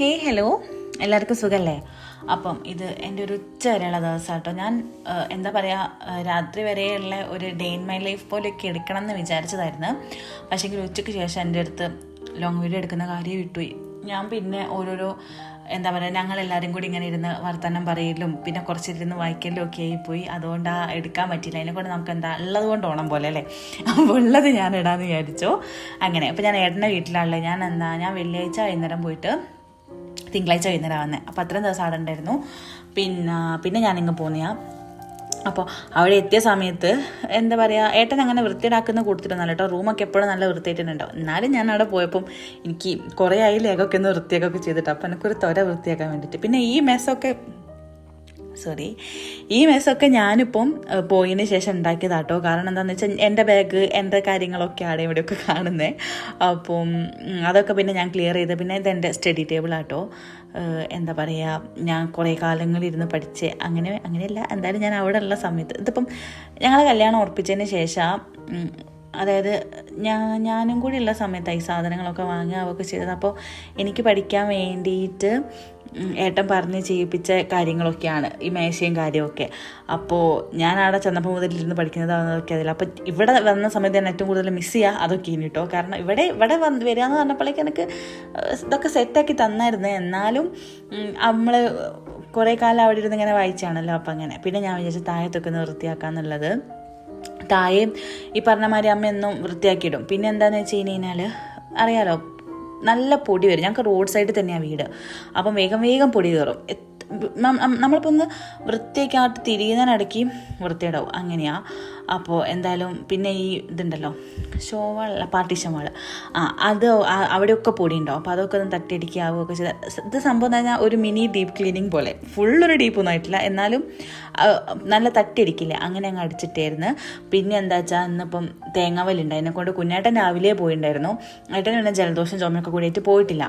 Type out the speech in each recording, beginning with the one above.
എല്ലാവർക്കും സുഖമല്ലേ അപ്പം ഇത് എന്റെ ഒരു ഉച്ച വരെയുള്ള ദിവസം കേട്ടോ ഞാൻ എന്താ പറയുക രാത്രി വരെയുള്ള ഒരു ഡേ ഇൻ മൈ ലൈഫ് പോലെയൊക്കെ എടുക്കണം എന്ന് വിചാരിച്ചതായിരുന്നു പക്ഷേങ്കിൽ ഉച്ചയ്ക്ക് ശേഷം എന്റെ അടുത്ത് ലോങ് വീഡിയോ എടുക്കുന്ന കാര്യം വിട്ടുപോയി ഞാൻ പിന്നെ ഓരോരോ എന്താ പറയുക ഞങ്ങളെല്ലാവരും കൂടി ഇങ്ങനെ ഇരുന്ന് വർത്തമാനം പറയലും പിന്നെ കുറച്ചിരുന്ന് വായിക്കലും ഒക്കെ ആയിപ്പോയി. അതുകൊണ്ട് ആ എടുക്കാൻ പറ്റില്ല അതിനെ കൊണ്ട് നമുക്ക് എന്താ ഉള്ളത് കൊണ്ട് ഓണം പോലെ അല്ലേ? അപ്പോൾ ഉള്ളത് ഞാൻ ഇടാമെന്ന് വിചാരിച്ചു. അങ്ങനെ അപ്പോൾ ഞാൻ ഏട്ടന്റെ വീട്ടിലാണുള്ളത് ഞാൻ എന്താ ഞാൻ വെള്ളിയാഴ്ച വൈകുന്നേരം പോയിട്ട് തിങ്കളാഴ്ച വൈകുന്നേരം വന്നത് അപ്പോൾ അത്രയും ദിവസം അവിടെ ഉണ്ടായിരുന്നു. പിന്നെ പിന്നെ ഞാനിങ്ങ് പോന്നെയാ. അപ്പോൾ അവിടെ എത്തിയ സമയത്ത് എന്താ പറയുക ഏട്ടൻ അങ്ങനെ വൃത്തിയിടാക്കുന്ന കൊടുത്തിട്ടൊന്നല്ല കേട്ടോ. റൂമൊക്കെ എപ്പോഴും നല്ല വൃത്തിയായിട്ടുണ്ടാവും എന്നാലും ഞാൻ അവിടെ പോയപ്പം എനിക്ക് കുറേ ആയില്ലേ ഒക്കെ ഒന്ന് വൃത്തിയാക്കൊക്കെ ചെയ്തിട്ട് അപ്പോൾ എനിക്കൊരു തൊര വൃത്തിയാക്കാൻ വേണ്ടിയിട്ട്. പിന്നെ ഈ മെസ്സൊക്കെ സോറി. ഈ മെസ്സൊക്കെ ഞാനിപ്പം പോയതിന് ശേഷം ഉണ്ടാക്കിയതാട്ടോ. കാരണം എന്താണെന്ന് വെച്ചാൽ എന്റെ ബാഗ് എന്റെ കാര്യങ്ങളൊക്കെ അവിടെ ഇവിടെയൊക്കെ കാണുന്നത് അപ്പം അതൊക്കെ പിന്നെ ഞാൻ ക്ലിയർ ചെയ്ത് പിന്നെ ഇത് എന്റെ സ്റ്റഡി ടേബിൾ ആട്ടോ. എന്താ പറയുക ഞാൻ കുറേ കാലങ്ങളിരുന്ന് പഠിച്ച്. അങ്ങനെ അങ്ങനെയല്ല. എന്തായാലും ഞാൻ അവിടെ ഉള്ള സമയത്ത് ഇതിപ്പം ഞങ്ങളെ കല്യാണം ഉറപ്പിച്ചതിന് ശേഷം അതായത് ഞാൻ ഞാനും കൂടി ഉള്ള സമയത്ത് ഈ സാധനങ്ങളൊക്കെ വാങ്ങുകയൊക്കെ ചെയ്തത്. അപ്പോൾ എനിക്ക് പഠിക്കാൻ വേണ്ടിയിട്ട് ഏട്ടൻ പറഞ്ഞ് ചെയ്യിപ്പിച്ച കാര്യങ്ങളൊക്കെയാണ് ഈ മേശയും കാര്യമൊക്കെ. അപ്പോൾ ഞാൻ അവിടെ ചെന്നപ്പോൾ മുതലിരുന്ന് പഠിക്കുന്നത് അതൊക്കെ അതിൽ അപ്പോൾ ഇവിടെ വന്ന സമയത്ത് ഞാൻ ഏറ്റവും കൂടുതൽ മിസ് ചെയ്യുക അതൊക്കെ ഇനി കേട്ടോ കാരണം ഇവിടെ ഇവിടെ വന്ന് വരിക എന്ന് പറഞ്ഞപ്പോഴേക്ക് എനിക്ക് ഇതൊക്കെ സെറ്റാക്കി തന്നായിരുന്നു. എന്നാലും നമ്മൾ കുറേ കാലം അവിടെ ഇരുന്ന് ഇങ്ങനെ വായിച്ചാണല്ലോ അപ്പം അങ്ങനെ. പിന്നെ ഞാൻ വിചാരിച്ചു താഴത്തൊക്കെ ഒന്ന് വൃത്തിയാക്കാന്നുള്ളത്. താഴെയും ഈ പറഞ്ഞ മാതിരി അമ്മ എന്നും വൃത്തിയാക്കിയിടും. പിന്നെ എന്താണെന്ന് വെച്ച് കഴിഞ്ഞാൽ അറിയാലോ നല്ല പൊടി വരും. ഞങ്ങൾക്ക് റോഡ് സൈഡിൽ തന്നെയാണ് വീട്. അപ്പം വേഗം വേഗം പൊടി കയറും നമ്മളിപ്പോൾ ഒന്ന് വൃത്തിയൊക്കെയായിട്ട് തിരിയുന്നതിനിടയ്ക്ക് വൃത്തിയിടാവും അങ്ങനെയാണ് അപ്പോൾ എന്തായാലും പിന്നെ ഈ ഇതുണ്ടല്ലോ ഷോവാള പാർട്ടീഷൻ വാൾ ആ അത് അവിടെയൊക്കെ പൊടി ഉണ്ടാവും അപ്പോൾ അതൊക്കെ ഒന്ന് തട്ടിയടിക്കാവുകയൊക്കെ ചെയ്ത്. ഇത് സംഭവം എന്ന് പറഞ്ഞാൽ ഒരു മിനി ഡീപ്പ് ക്ലീനിങ് പോലെ. ഫുള്ളൊരു ഡീപ്പൊന്നും ആയിട്ടില്ല. എന്നാലും നല്ല തട്ടിയടിക്കില്ല? അങ്ങനെ അങ്ങ് അടിച്ചിട്ടായിരുന്നു പിന്നെ എന്താ വെച്ചാൽ ഇന്നിപ്പം തേങ്ങാവലുണ്ട് കൊണ്ട് കുഞ്ഞേട്ടൻ രാവിലെ പോയിട്ടുണ്ടായിരുന്നു ഏട്ടൻ പിന്നെ ജലദോഷം ചുമയൊക്കെ കൂടിയിട്ട് പോയിട്ടില്ല.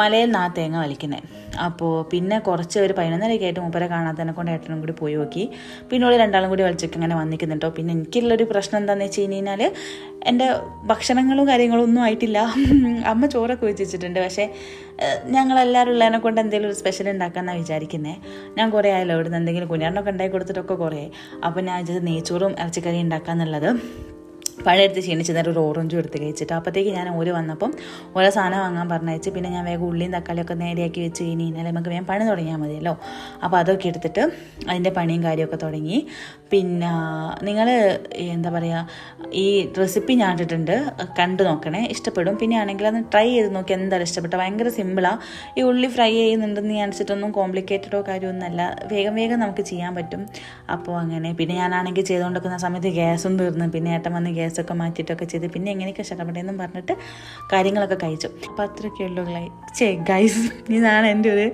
മലയിൽ നിന്നാ തേങ്ങ വലിക്കുന്നത് അപ്പോൾ പിന്നെ കുറച്ച് ഒരു പതിനൊന്നരയൊക്കെ ആയിട്ട് മൂപ്പരെ കാണാത്തതിനെ കൊണ്ട് ഏട്ടനും കൂടി പോയി നോക്കി. പിന്നെ ഓൾ രണ്ടാളും കൂടി വലിച്ചൊക്കെ ഇങ്ങനെ വന്നിക്കുന്നുണ്ടോ പിന്നെ എനിക്കുള്ളൊരു പ്രശ്നം എന്താണെന്ന് വെച്ച് കഴിഞ്ഞാൽ എന്റെ ഭക്ഷണങ്ങളും കാര്യങ്ങളും ഒന്നും ആയിട്ടില്ല. അമ്മ ചോറൊക്കെ വെച്ച് വെച്ചിട്ടുണ്ട്. പക്ഷേ ഞങ്ങളെല്ലാവരും ഉള്ളതിനെ കൊണ്ട് എന്തെങ്കിലും ഒരു സ്പെഷ്യൽ ഉണ്ടാക്കാമെന്നാണ് വിചാരിക്കുന്നത് ഞാൻ കുറേ ആയല്ലോ ഇവിടുന്ന് എന്തെങ്കിലും കുഞ്ഞാറിനൊക്കെ ഉണ്ടാക്കി കൊടുത്തിട്ടൊക്കെ കുറേ. അപ്പോൾ ഞാൻ ഇത് നെയ്ച്ചോറും ഇറച്ചിക്കറി ഉണ്ടാക്കാന്നുള്ളത്. പഴയെടുത്ത് ക്ഷീണിച്ച് നേരം ഒരു ഓറഞ്ചും എടുത്ത് കഴിച്ചിട്ട്. അപ്പോഴത്തേക്ക് ഞാൻ ഓര് വന്നപ്പം ഓരോ സാധനം വാങ്ങാൻ പറഞ്ഞയച്ച്. പിന്നെ ഞാൻ വേഗം ഉള്ളിയും തക്കാളിയൊക്കെ നേരെയാക്കി വെച്ച് കഴിഞ്ഞ് കഴിഞ്ഞാൽ നമുക്ക് വേഗം പണി തുടങ്ങിയാൽ മതിയല്ലോ. അപ്പോൾ അതൊക്കെ എടുത്തിട്ട് അതിന്റെ പണിയും കാര്യമൊക്കെ തുടങ്ങി. പിന്നെ നിങ്ങൾ എന്താ പറയുക ഈ റെസിപ്പി ഞാൻ ഇട്ടിട്ടുണ്ട്. കണ്ടു നോക്കണേ ഇഷ്ടപ്പെടും. പിന്നെ ആണെങ്കിൽ അത് ട്രൈ ചെയ്ത് നോക്കി എന്തായാലും ഇഷ്ടപ്പെട്ട. ഭയങ്കര സിമ്പിളാണ് ഈ ഉള്ളി ഫ്രൈ ചെയ്യുന്നുണ്ടെന്ന് ഞാൻ വെച്ചിട്ടൊന്നും കോംപ്ലിക്കേറ്റഡോ കാര്യമൊന്നുമല്ല. വേഗം വേഗം നമുക്ക് ചെയ്യാൻ പറ്റും. അപ്പോൾ അങ്ങനെ. പിന്നെ ഞാനാണെങ്കിൽ ചെയ്തുകൊണ്ടിരിക്കുന്ന സമയത്ത് ഗ്യാസും തീർന്നു. പിന്നെ ഏട്ടൻ വന്ന് ഗ്യാസൊക്കെ മാറ്റിയിട്ടൊക്കെ ചെയ്ത് പിന്നെ എങ്ങനെയൊക്കെ ഇഷ്ടപ്പെട്ടെന്നും പറഞ്ഞിട്ട് കാര്യങ്ങളൊക്കെ കഴിച്ചു. അപ്പോൾ അത്രയൊക്കെയുള്ളൂ ചേ ഗൈസ് ഇതാണ് എന്റെ ഒരു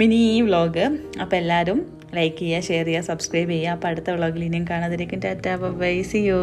മിനി വ്ളോഗ് അപ്പോൾ എല്ലാവരും ലൈക്ക് ചെയ്യുക ഷെയർ ചെയ്യുക സബ്സ്ക്രൈബ് ചെയ്യുക. അപ്പോൾ അടുത്ത വ്ളോഗിൽ ഇനിയും കാണാതിരിക്കും. ടാറ്റാ ബൈ സി യോ